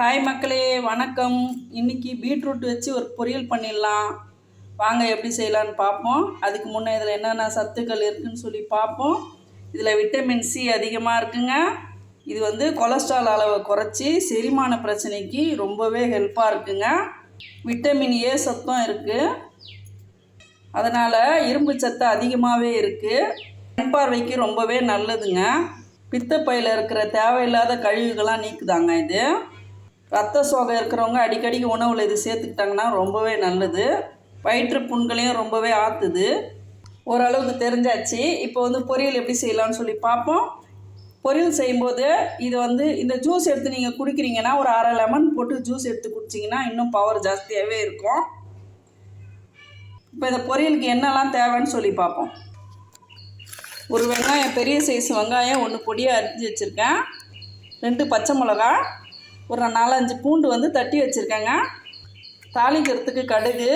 Hi மக்களே வணக்கம். இன்றைக்கி பீட்ரூட் வச்சு ஒரு பொரியல் பண்ணிடலாம். வாங்க எப்படி செய்யலான்னு பார்ப்போம். அதுக்கு முன்னே இதில் என்னென்ன சத்துக்கள் இருக்குன்னு சொல்லி பார்ப்போம். இதில் விட்டமின் சி அதிகமாக இருக்குங்க. இது வந்து கொலஸ்ட்ரால் அளவை குறைச்சி செரிமான பிரச்சனைக்கு ரொம்பவே ஹெல்ப்பாக இருக்குங்க. விட்டமின் ஏ சத்தம் இருக்குது அதனால் இரும்பு சத்து அதிகமாகவே இருக்குது கண் பார்வைக்கு ரொம்பவே நல்லதுங்க. பித்தப்பையில் இருக்கிற தேவையில்லாத கழிவுகள்லாம் நீக்குதாங்க இது. ரத்த சோகை இருக்கிறவங்க அடிக்கடிக்கு உணவில் இது சேர்த்துக்கிட்டாங்கன்னா ரொம்பவே நல்லது. வயிற்று புண்களையும் ரொம்பவே ஆற்றுது ஓரளவுக்கு தெரிஞ்சாச்சு. இப்போ வந்து பொரியல் எப்படி செய்யலாம்னு சொல்லி பார்ப்போம். பொரியல் செய்யும்போது இது வந்து இந்த ஜூஸ் எடுத்து நீங்கள் குடிக்கிறீங்கன்னா ஒரு அரை லெமன் போட்டு ஜூஸ் எடுத்து குடிச்சிங்கன்னா இன்னும் பவர் ஜாஸ்தியாகவே இருக்கும். இப்போ இந்த பொரியலுக்கு என்னெல்லாம் தேவைன்னு சொல்லி பார்ப்போம். ஒரு வெங்காயம் பெரிய சைஸ் வெங்காயம் ஒன்று பொடியாக அரிஞ்சு வச்சுருக்கேன். ரெண்டு பச்சை மிளகா ஒரு நாலஞ்சு பூண்டு வந்து தட்டி வச்சுருக்கேங்க. தாளிக்கிறதுக்கு கடுகு.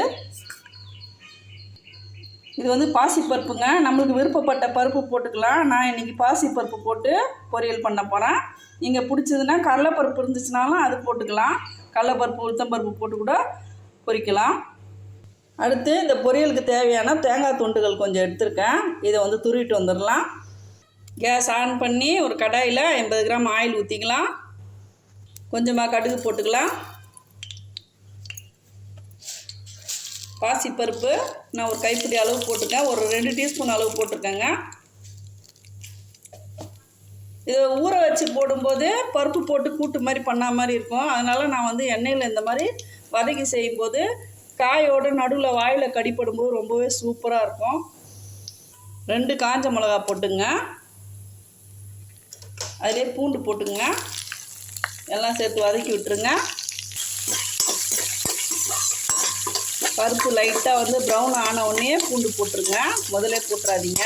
இது வந்து பாசிப்பருப்புங்க. நம்மளுக்கு விருப்பப்பட்ட பருப்பு போட்டுக்கலாம். நான் இன்றைக்கி பாசிப்பருப்பு போட்டு பொரியல் பண்ண போகிறேன் நீங்கள் பிடிச்சதுன்னா கடலைப்பருப்பு இருந்துச்சுனாலும் அது போட்டுக்கலாம். கடலைப்பருப்பு உளுத்தம்பருப்பு போட்டு கூட பொரிக்கலாம். அடுத்து இந்த பொரியலுக்கு தேவையான தேங்காய் துண்டுகள் கொஞ்சம் எடுத்திருக்கேன். இதை வந்து துருவிட்டு வந்துடலாம். கேஸ் ஆன் பண்ணி ஒரு கடாயில் எண்பது கிராம் ஆயில் ஊற்றிக்கலாம் கொஞ்சமாக கடுகு போட்டுக்கலாம். பாசிப்பருப்பு நான் ஒரு கைப்பிடி அளவு போட்டிருக்கேன். ஒரு ரெண்டு டீஸ்பூன் அளவு போட்டிருக்கேங்க. இதை ஊற வச்சு போடும்போது பருப்பு போட்டு கூட்டு மாதிரி பண்ணா மாதிரி இருக்கும். அதனால் நான் வந்து எண்ணெயில் இந்த மாதிரி வதக்கி செய்யும்போது காயோட நடுவில் வாயில் கடிப்படும்போது ரொம்பவே சூப்பராக இருக்கும். ரெண்டு காஞ்ச மிளகா போட்டுங்க. அதிலே பூண்டு போட்டுங்க. எல்லாம் சேர்த்து வதக்கி விட்டுருங்க. பருப்பு லைட்டாக வந்து ப்ரௌன் ஆன உடனே பூண்டு போட்டுருங்க. முதலே போட்டுறாதீங்க.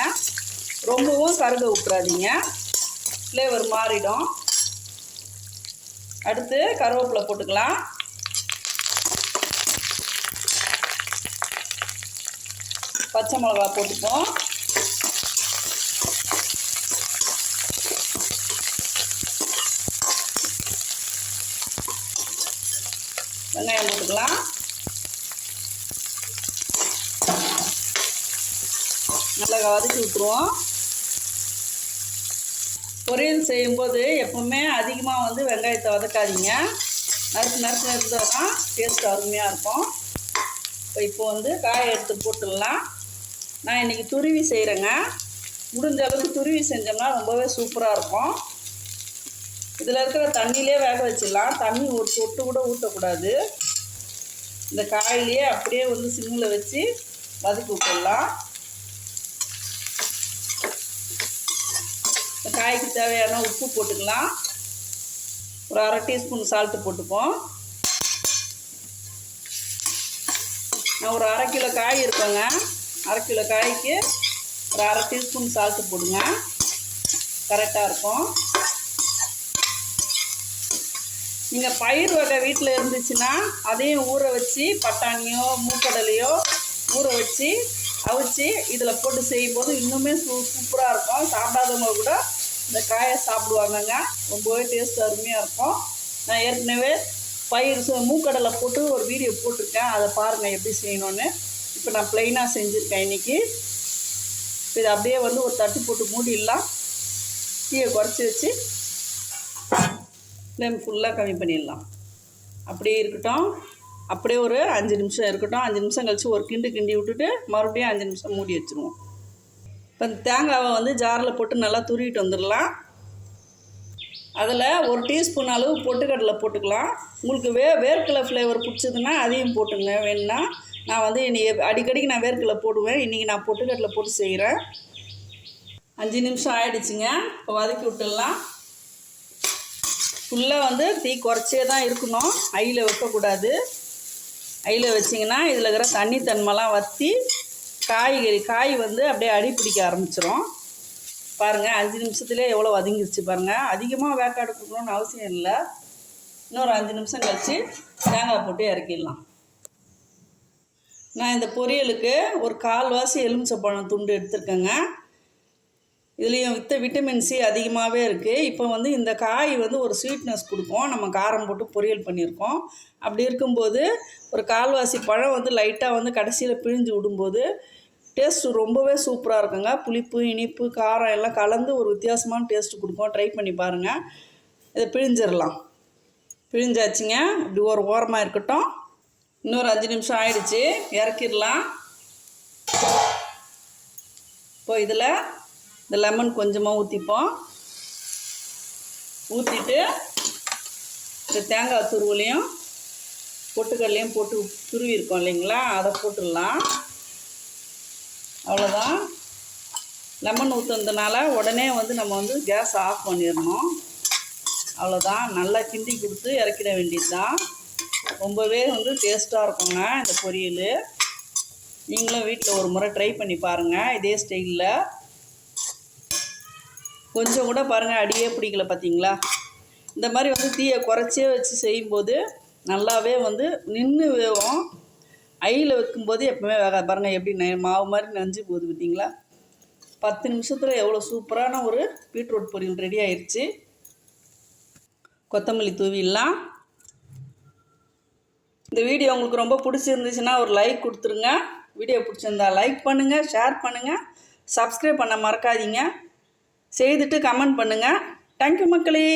ரொம்பவும் கருக விட்டுறாதீங்க. ஃப்ளேவர் மாறிடும். அடுத்து கருவேப்பிலை போட்டுக்கலாம். பச்சை மிளகா போட்டுப்போம். வெங்காயம் போட்டுக்கலாம். நல்லா வதக்கி விட்டுருவோம். பொரியல் செய்யும்போது எப்பவுமே அதிகமாக வந்து வெங்காயத்தை வதக்காதீங்க. நறுக்கு நறுக்கு இருந்தால் தான் டேஸ்ட் அருமையாக இருக்கும். இப்போ இப்போ வந்து காயை எடுத்து போட்டுடலாம். நான் இன்றைக்கி துருவி செய்கிறேங்க முடிஞ்ச அளவுக்கு துருவி செஞ்சோம்னா ரொம்பவே சூப்பராக இருக்கும். இதில் இருக்கிற தண்ணியிலே வேக வச்சிடலாம். தண்ணி ஒரு சொட்டு கூட ஊற்றக்கூடாது. இந்த காயிலேயே அப்படியே வந்து சிம்மில் வச்சு வதக்கி விட்டுடலாம். இந்த காய்க்கு தேவையான உப்பு போட்டுக்கலாம். ஒரு அரை டீஸ்பூன் சால்ட்டு போட்டுப்போம். நான் ஒரு அரை கிலோ காய் இருக்கேங்க. அரை கிலோ காய்க்கு ஒரு அரை டீஸ்பூன் சால்ட்டு போடுங்க. கரெக்டாக இருக்கும். நீங்கள் பயிர் வகை வீட்டில் இருந்துச்சுன்னா அதையும் ஊற வச்சு பட்டாணியோ மூக்கடலையோ ஊற வச்சு அவிச்சு இதில் போட்டு செய்யும்போது இன்னுமே சூ சூப்பராக இருக்கும். சாப்பிடாதவங்க கூட இந்த காயை சாப்பிடுவாங்கங்க. ரொம்பவே டேஸ்ட் அருமையாக இருக்கும். நான் ஏற்கனவே பயிர் சு- மூக்கடலை போட்டு ஒரு வீடியோ போட்டிருக்கேன். அதை பாருங்கள் எப்படி செய்யணும்னு. இப்போ நான் ப்ளைனாக செஞ்சுருக்கேன் இன்றைக்கி இது அப்படியே வந்து ஒரு தட்டு போட்டு மூடிடலாம். தீயை குறைச்சி வச்சு ஃப்ளேம் ஃபுல்லாக கம்மி பண்ணிடலாம். அப்படியே இருக்கட்டும். அப்படியே ஒரு அஞ்சு நிமிஷம் இருக்கட்டும். அஞ்சு நிமிஷம் கழித்து ஒரு கிண்டு கிண்டி விட்டுட்டு மறுபடியும் அஞ்சு நிமிஷம் மூடி வச்சுருவோம். இப்போ இந்த தேங்காவை வந்து ஜாரில் போட்டு நல்லா துருவிட்டு வந்துடலாம். அதில் ஒரு டீஸ்பூன் அளவு பொட்டுக்கடலை போட்டுக்கலாம். உங்களுக்கு வே வேர்க்கடலை ஃப்ளேவர் பிடிச்சதுன்னா அதையும் போட்டுங்க. வேணும்னா நான் வந்து இன்னைக்கு அடிக்கடிக்கு நான் வேர்க்கடலை போடுவேன். இன்றைக்கி நான் பொட்டுக்கடலை போட்டு செய்கிறேன் அஞ்சு நிமிஷம் ஆயிடுச்சுங்க. இப்போ வதக்கி விட்டுடலாம். ஃபுல்லாக வந்து தீ குறைச்சே தான் இருக்கணும். ஐயில் வைக்கக்கூடாது. ஐயில் வச்சிங்கன்னா இதில் இருக்கிற தண்ணி தன்மைலாம் வற்றி காய்கறி காய் வந்து அப்படியே அடி பிடிக்க ஆரம்பிச்சிரும். பாருங்கள் அஞ்சு நிமிஷத்துலேயே எவ்வளோ வதங்கிருச்சு பாருங்கள் அதிகமாக வேக்காடு கொடுக்கணும்னு அவசியம் இல்லை. இன்னொரு அஞ்சு நிமிஷம் கழித்து தேங்காய் போட்டு இறக்கிடலாம். நான் இந்த பொரியலுக்கு ஒரு கால்வாசி எலுமிச்சப்பழம் துண்டு எடுத்துருக்கேங்க. இதுலேயும் வித்த விட்டமின் சி அதிகமாகவே இருக்குது இப்போ வந்து இந்த காய் வந்து ஒரு ஸ்வீட்னஸ் கொடுக்கும். நம்ம காரம் போட்டு பொரியல் பண்ணியிருக்கோம். அப்படி இருக்கும்போது ஒரு கால்வாசி பழம் வந்து லைட்டாக வந்து கடைசியில் பிழிஞ்சு விடும்போது டேஸ்ட்டு ரொம்பவே சூப்பராக இருக்குங்க. புளிப்பு இனிப்பு காரம் எல்லாம் கலந்து ஒரு வித்தியாசமான டேஸ்ட்டு கொடுக்கும். ட்ரை பண்ணி பாருங்கள் இதை பிழிஞ்சிடலாம் பிழிஞ்சாச்சுங்க. இப்படி ஒரு ஓரமாக இருக்கட்டும். இன்னொரு அஞ்சு நிமிஷம் ஆயிடுச்சு. இறக்கிடலாம். இப்போ இதில் இந்த லெமன் கொஞ்சமாக ஊற்றிப்போம் ஊற்றிட்டு இந்த தேங்காய் துருவலையும் பொட்டுக்கல்லையும் போட்டு துருவி இருக்கோம் இல்லைங்களா? அதை போட்டுடலாம். அவ்வளோதான் லெமன் ஊற்றுனதுனால உடனே வந்து நம்ம வந்து கேஸ் ஆஃப் பண்ணிடணும். அவ்வளோதான் நல்லா கிண்டி கொடுத்து இறக்கிட வேண்டியது தான் ரொம்பவே வந்து டேஸ்ட்டாக இருக்குங்க இந்த பொரியல். நீங்களும் வீட்டில் ஒரு முறை ட்ரை பண்ணி பாருங்கள் இதே ஸ்டைலில். கொஞ்சம் கூட பாருங்கள் அடியே பிடிக்கல பார்த்தீங்களா இந்த மாதிரி வந்து தீயை குறைச்சே வச்சு செய்யும்போது நல்லாவே வந்து நின்று வேகும் ஐயில் வைக்கும்போது எப்பவுமே வேகாது. பாருங்கள் எப்படி மாவு மாதிரி நஞ்சு போகுது பார்த்தீங்களா பத்து நிமிஷத்தில் எவ்வளோ சூப்பரான ஒரு பீட்ரூட் பொரியல் ரெடி ஆயிடுச்சு கொத்தமல்லி தூவிடலாம். இந்த வீடியோ உங்களுக்கு ரொம்ப பிடிச்சிருந்துச்சுன்னா ஒரு லைக் கொடுத்துருங்க. வீடியோ பிடிச்சிருந்தா லைக் பண்ணுங்கள் ஷேர் பண்ணுங்கள் சப்ஸ்கிரைப் பண்ண மறக்காதீங்க. செய்துட்டு கமெண்ட் பண்ணுங்கள் தேங்க்யூ மக்களே.